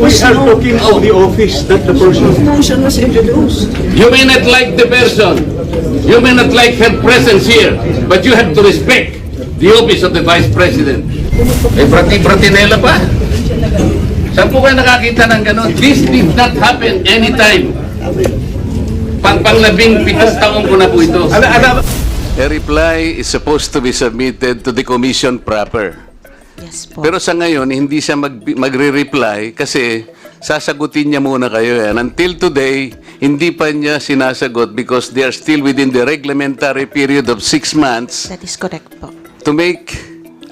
We are talking of the office, not the person. motion was introduced. You may not like the person, you may not like her presence here, but you have to respect the office of the Vice President. Eh, brati-bratinela pa. Saan po kayo nakakita ng gano'n? This did not happen anytime. Pang panglabing pitas taong ko na po ito. A reply is supposed to be submitted to the commission proper. Yes po. Pero sa ngayon, hindi siya mag, magre-reply kasi sasagutin niya muna kayo. And until today, hindi pa niya sinasagot because they are still within the reglementary period of six months That is correct po. to make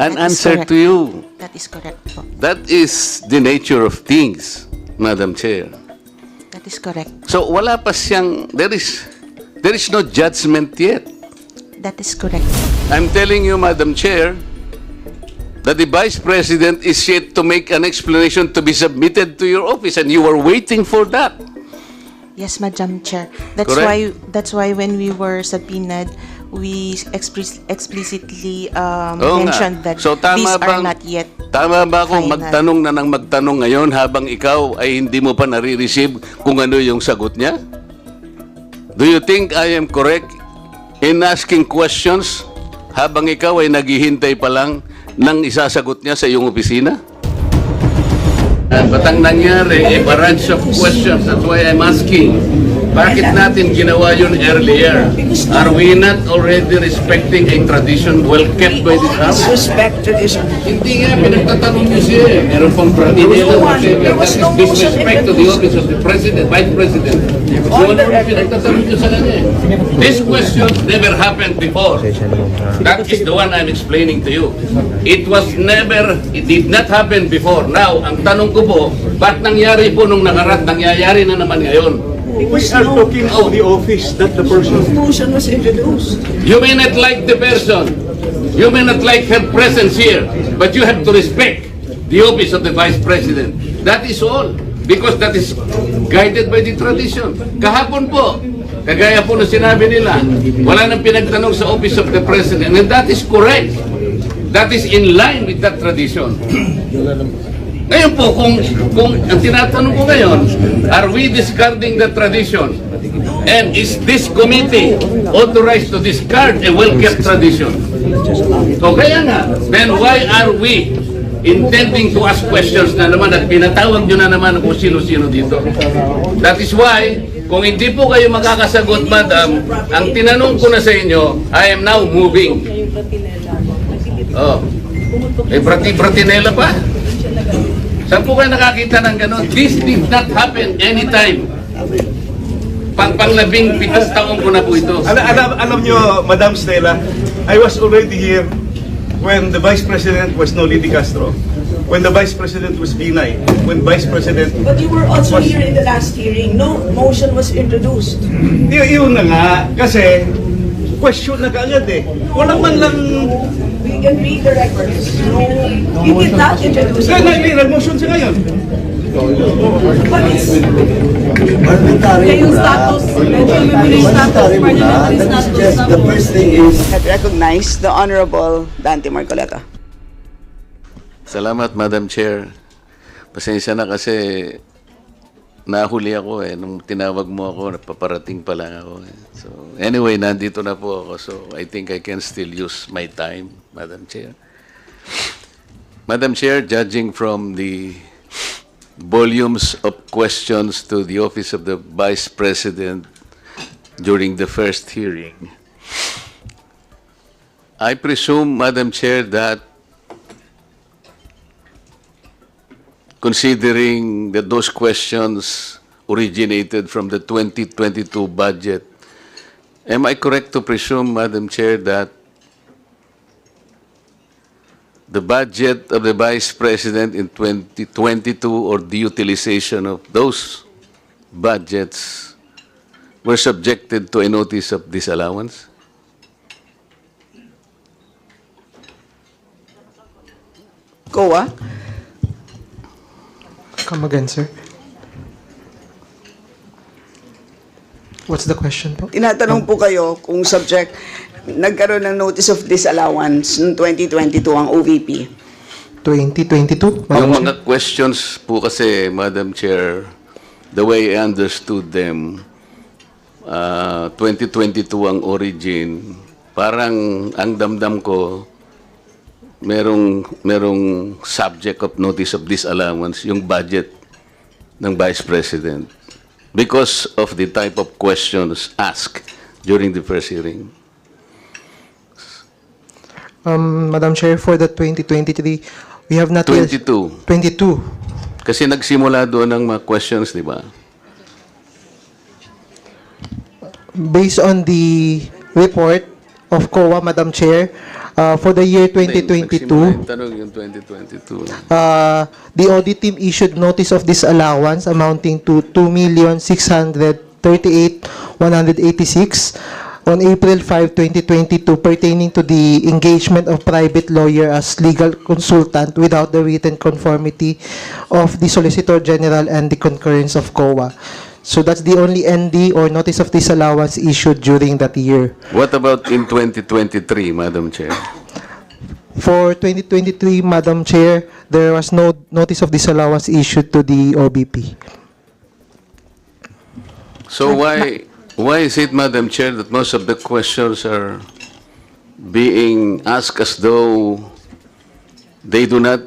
an That is answer correct. to you. That is correct po. That is the nature of things, Madam Chair. That is correct. So wala pa siyang, there is, there is no judgment yet. That is correct. I'm telling you, Madam Chair, that the Vice President is yet to make an explanation to be submitted to your office, and you are waiting for that. Yes, Madam Chair. That's Correct. why that's why when we were subpoenaed, we express, explicitly um, Oo nga. mentioned that So, tama these are bang- not yet Tama ba kung Final. magtanong na ng magtanong ngayon habang ikaw ay hindi mo pa nare-receive kung ano yung sagot niya? Do you think I am correct in asking questions habang ikaw ay naghihintay pa lang ng isasagot niya sa iyong opisina? At ba't ang nangyari, a barrage of questions. That's why I'm asking, bakit natin ginawa yun earlier? Are we not already respecting a tradition well kept by this house? Disrespect tradition. Hindi nga, pinagtatanong niyo siya eh. Meron pang whatever. That is disrespect to the office of the President, Vice President. So ano yung pinagtatanong niyo sa kanya eh? This question never happened before. That is the one I'm explaining to you. It was never, it did not happen before. Now, ang tanong ko po, ba't nangyari po nung nakarat, nangyayari na naman ngayon? We are talking of the office, not the person. Motion was introduced. You may not like the person, you may not like her presence here, but you have to respect the office of the Vice President. That is all. Because that is guided by the tradition. Kahapon po, kagaya po na sinabi nila, wala nang pinagtanong sa office of the President. And that is correct. That is in line with that tradition. Ngayon po, kung, kung ang tinatanong ko ngayon, are we discarding the tradition? And is this committee authorized to discard a well-kept tradition? So kaya nga, then why are we intending to ask questions na naman at pinatawag nyo na naman kung sino-sino dito? That is why, kung hindi po kayo makakasagot, madam, ang tinanong ko na sa inyo, I am now moving. Oh. Eh, brati-bratinela pa. Saan po kayo nakakita ng gano'n? This did not happen anytime. Pang panglabing pitas taong ko na po ito. Ala, alam, alam nyo, Madam Stella, I was already here when the Vice President was Noli Di Castro, when the Vice President was Binay, when Vice President... But you were also here in the last hearing. No motion was introduced. Y- yun na nga, kasi question na kaagad eh. Wala man lang... Can read the records. No, you did not introduce Kaya it. nga, may nag-motion siya ngayon. But it's, Parliamentary status, status, Parliamentary status the first thing is had recognized the Honorable Dante Marcoleta. Salamat, Madam Chair. Pasensya na kasi nahuli ako eh. Nung tinawag mo ako, napaparating pa lang ako. Eh. So, anyway, nandito na po ako. So, I think I can still use my time, Madam Chair. Madam Chair, judging from the volumes of questions to the Office of the Vice President during the first hearing, I presume, Madam Chair, that considering that those questions originated from the 2022 budget, am I correct to presume, Madam Chair, that the budget of the Vice President in 2022 or the utilization of those budgets were subjected to a notice of disallowance? COA. Come again, sir. What's the question po? Tinatanong po kayo kung subject, nagkaroon ng notice of disallowance noong 2022 ang OVP. 2022, Madam Yung Chair. mga questions po kasi, Madam Chair, the way I understood them, uh, 2022 ang origin, parang ang damdam ko, merong, merong subject of notice of disallowance, yung budget ng Vice President because of the type of questions asked during the first hearing. Um, Madam Chair, for the 2023, we have not yet... 22. 22. Kasi nagsimula doon ng mga questions, di ba? Based on the report of COA, Madam Chair, uh, for the year Nagsimula 2022, yung tanong yung 2022. uh, the audit team issued notice of disallowance amounting to 2,638,186 on April 5, 2022 pertaining to the engagement of private lawyer as legal consultant without the written conformity of the Solicitor General and the concurrence of COA. So that's the only ND or notice of disallowance issued during that year. What about in 2023, Madam Chair? For 2023, Madam Chair, there was no notice of disallowance issued to the OBP. So why why is it, Madam Chair, that most of the questions are being asked as though they do not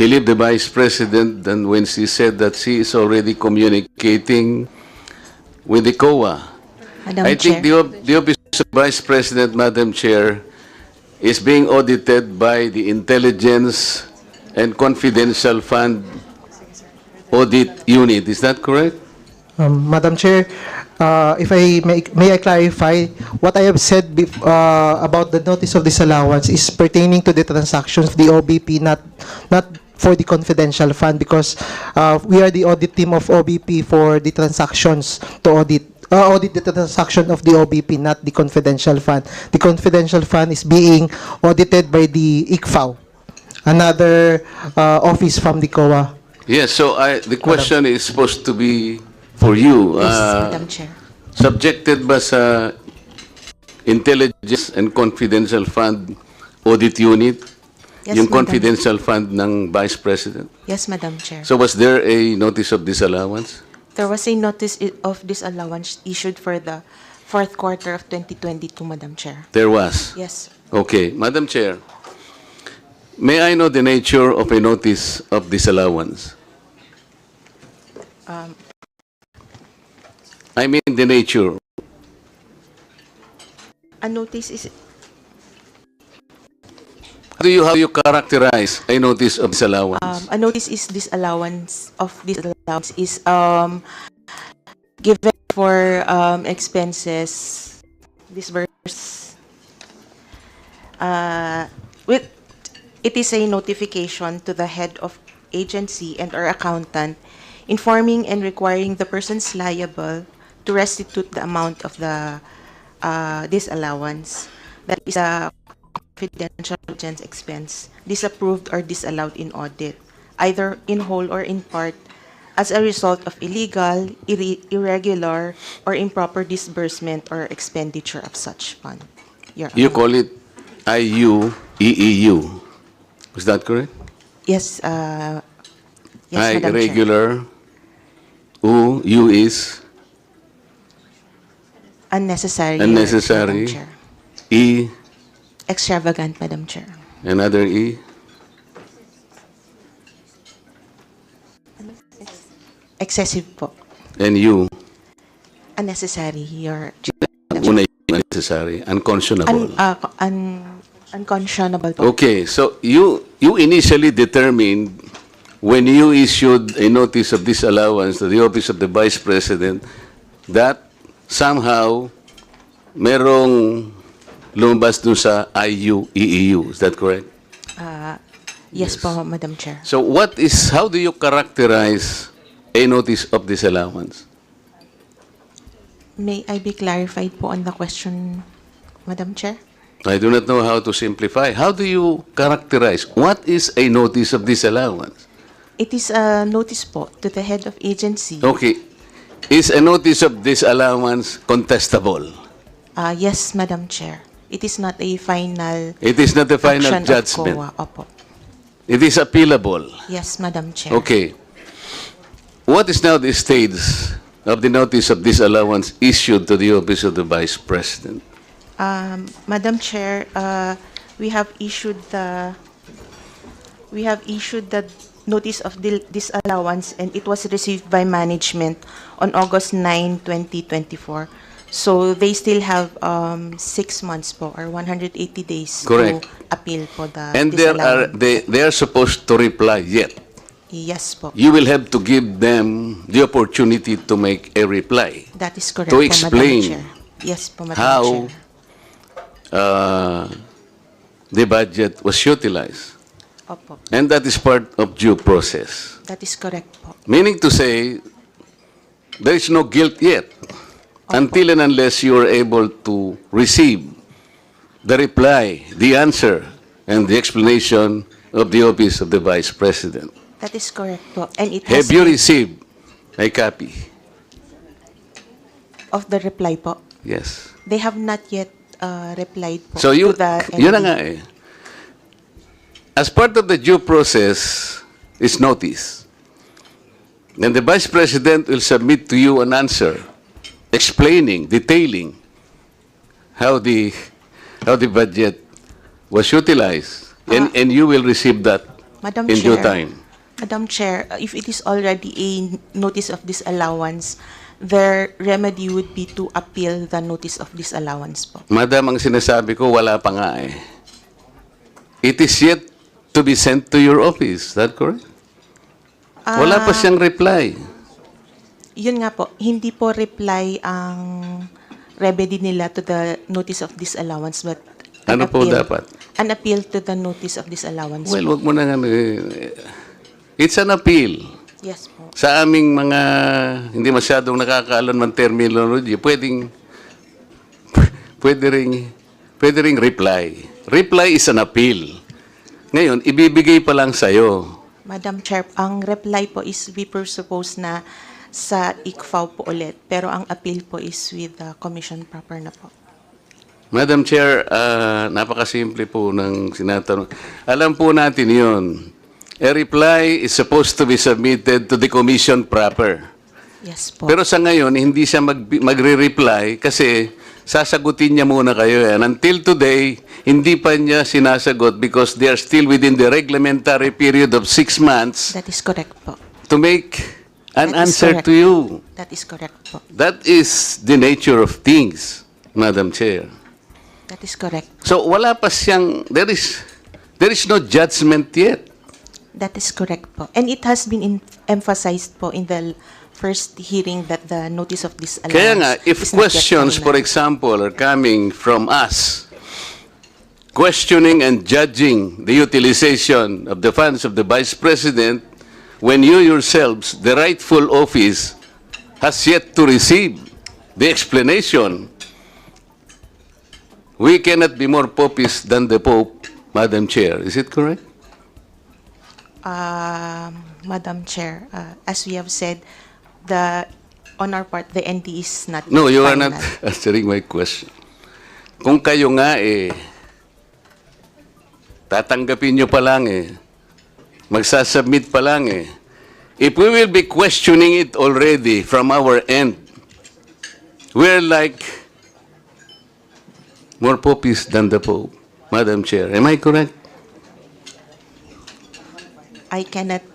believe the Vice President than when she said that she is already communicating with the COA? Madam I Chair. think the, the Office of Vice President, Madam Chair, is being audited by the Intelligence and Confidential Fund Audit Unit. Is that correct? Um, Madam Chair, uh, if I may, may I clarify, what I have said bef- uh, about the notice of disallowance is pertaining to the transactions of the OBP, not not for the confidential fund, because uh, we are the audit team of OBP for the transactions to audit. Uh, audit the transaction of the OBP, not the confidential fund. The confidential fund is being audited by the ICFAO, another uh, office from the COA. Yes, so I, the question is supposed to be for you. Yes, Uh, Madam Chair. Subjected ba sa Intelligence and Confidential Fund Audit Unit? Yes, yung Madam. confidential fund ng Vice President? Yes, Madam Chair. So was there a notice of disallowance? There was a notice i- of disallowance issued for the fourth quarter of 2022, Madam Chair. There was. Yes. Okay, Madam Chair, may I know the nature of a notice of disallowance? Um, I mean the nature. A notice is, How do you, how you characterize a notice of disallowance? um, a notice is disallowance of disallowance is, um, given for, um, expenses disbursed. Uh, with, it is a notification to the head of agency and or accountant informing and requiring the persons liable to restitute the amount of the uh, disallowance that is a confidential diligence expense disapproved or disallowed in audit, either in whole or in part, as a result of illegal, irre- irregular, or improper disbursement or expenditure of such fund. Your You Honor. call it IUEEU. Is that correct? Yes, uh, yes, I Madam Chair. irregular. U, U is Unnecessary. Unnecessary. E, Extravagant, Madam Chair. another E. Excessive po. And U, Unnecessary, Your una yung unnecessary, unconscionable. un, uh, un, unconscionable po. Okay, so you you initially determined when you issued a notice of disallowance to the office of the Vice President that somehow merong lumabas dun sa IUEEU. Is that correct? Uh, yes, po, Madam Chair. So what is, how do you characterize a notice of disallowance? May I be clarified po on the question, Madam Chair? I do not know how to simplify. How do you characterize? What is a notice of disallowance? It is a notice po to the head of agency. Okay. Is a notice of disallowance contestable? Uh, yes, Madam Chair. It is not a final It is not the final action judgment. of COA. Opo. It is appealable. Yes, Madam Chair. Okay. What is now the stage of the notice of disallowance issued to the office of the Vice President? Um, Madam Chair, uh, we have issued the, we have issued the notice of dil- disallowance and it was received by management on August 9, 2024. So they still have um, six months po or 180 days Correct. to appeal po the And there are, disallowance. they, they are supposed to reply yet. Yes po. You will have to give them the opportunity to make a reply. That is correct To po, explain Madam Chair. Yes po, Madam how Chair. uh, the budget was utilized. Opo. And that is part of due process. That is correct po. Meaning to say, there is no guilt yet until and unless you are able to receive the reply, the answer, and the explanation of the office of the Vice President. That is correct po. And it has Have you received a copy? of the reply po. Yes. They have not yet uh, replied po So you, to the yun na nga eh. As part of the due process is notice. And the Vice President will submit to you an answer explaining, detailing how the, how the budget was utilized. And, Ah. and you will receive that Madam in due Chair. time. Madam Chair, uh, if it is already a notice of disallowance, their remedy would be to appeal the notice of disallowance po. Madam, ang sinasabi ko, wala pa nga eh. It is yet to be sent to your office. Is that correct? Wala pa Ah, siyang reply. Yun nga po, hindi po reply ang remedy nila to the notice of disallowance but an Ano po appeal- dapat? An appeal to the notice of disallowance Well, po. wag mo na nga. eh, It's an appeal. Yes po. Sa aming mga hindi masyadong nakakaalam ng terminology, pwedeng pwede ring, pwede ring reply. Reply is an appeal. Ngayon, ibibigay pa lang sa'yo. Madam Chair, ang reply po is we presuppose na sa ICFAO po ulit, pero ang appeal po is with the commission proper na po. Madam Chair, ah, napakasimple po ng sinatanong. Alam po natin yon. A reply is supposed to be submitted to the commission proper. Yes po. Pero sa ngayon, hindi siya mag, magre-reply kasi sasagutin niya muna kayo. And until today, hindi pa niya sinasagot because they are still within the reglementary period of six months That is correct po. to make an That answer to you. That is correct po. That is the nature of things, Madam Chair. That is correct. So wala pa siyang, there is, there is no judgment yet. That is correct po. And it has been in- emphasized po in the first hearing that the notice of disallowance Kaya nga, if is not yet questions, for example, are coming from us, questioning and judging the utilization of the funds of the Vice President, when you yourselves, the rightful office, has yet to receive the explanation, we cannot be more popist than the Pope, Madam Chair. Is it correct? Um, Madam Chair, uh, as we have said, the, on our part, the ND is not No, you are final. not answering my question. Kung kayo nga eh, tatanggapin nyo pa lang eh, magsasubmit pa lang eh, if we will be questioning it already from our end, we're like more popist than the Pope, Madam Chair. Am I correct? I cannot,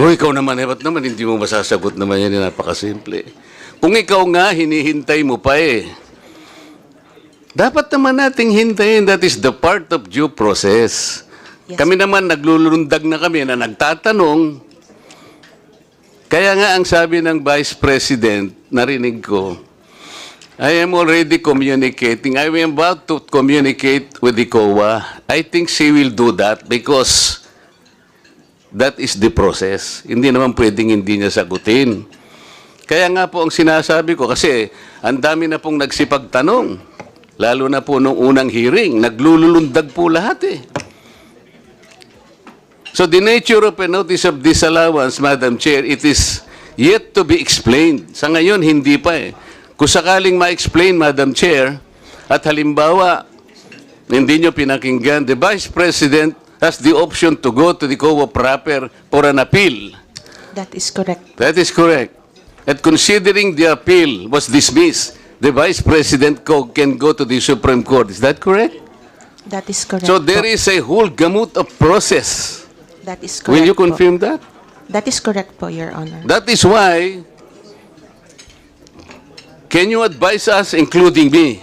O ikaw naman, eh, ba't naman hindi mo masasagot naman yan, eh, napakasimple. Kung ikaw nga, hinihintay mo pa eh. Dapat naman nating hintayin, that is the part of due process. Yes. Kami naman, naglulundag na kami na nagtatanong. Kaya nga ang sabi ng Vice President, narinig ko, I am already communicating. I am about to communicate with the COA. I think she will do that because That is the process. Hindi naman pwedeng hindi niya sagutin. Kaya nga po ang sinasabi ko, kasi ang dami na pong nagsipagtanong. Lalo na po nung unang hearing, naglululundag po lahat eh. So the nature of a notice of disallowance, Madam Chair, it is yet to be explained. Sa ngayon, hindi pa eh. Kung sakaling ma-explain, Madam Chair, at halimbawa, hindi nyo pinakinggan, the Vice President has the option to go to the COA proper for an appeal. That is correct. That is correct. And considering the appeal was dismissed, the Vice President can go to the Supreme Court. Is that correct? That is correct. So there is a whole gamut of process. That is correct. Will you po. confirm that? That is correct po, Your Honor. That is why, can you advise us, including me,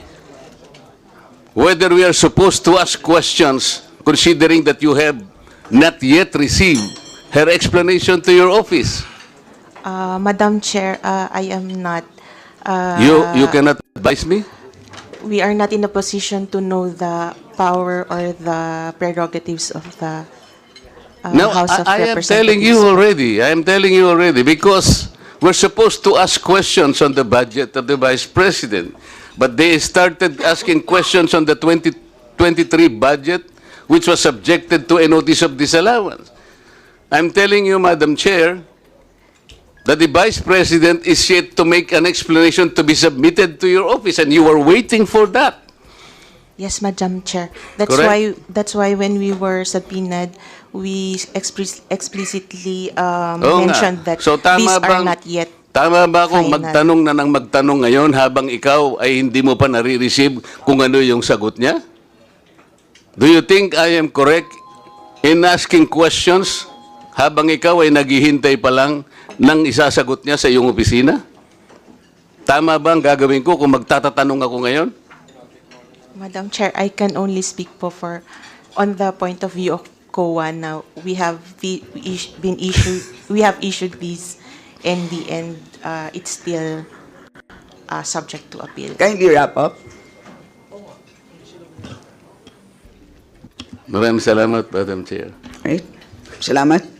whether we are supposed to ask questions considering that you have not yet received her explanation to your office? Uh, Madam Chair, uh, I am not. Uh, You, you cannot advise me? We are not in a position to know the power or the prerogatives of the uh, No, House of I, I am telling you already. I am telling you already because we're supposed to ask questions on the budget of the Vice President. But they started asking questions on the 2023 budget, which was subjected to a notice of disallowance. I'm telling you, Madam Chair, that the Vice President is yet to make an explanation to be submitted to your office, and you are waiting for that. Yes, Madam Chair. That's Correct? why that's why when we were subpoenaed, we explic- explicitly um, Oo nga. mentioned that So, tama these are bang- not yet Tama ba kung Final. magtanong na ng magtanong ngayon habang ikaw ay hindi mo pa nare-receive kung ano yung sagot niya? Do you think I am correct in asking questions habang ikaw ay naghihintay pa lang ng isasagot niya sa iyong opisina? Tama ba ang gagawin ko kung magtatatanong ako ngayon? Madam Chair, I can only speak po for, on the point of view of COA now, we have the- is- been issued, we have issued these, and the end, uh, it's still uh, subject to appeal. Kindly wrap up. Maraming salamat, Madam Chair. Right? Salamat.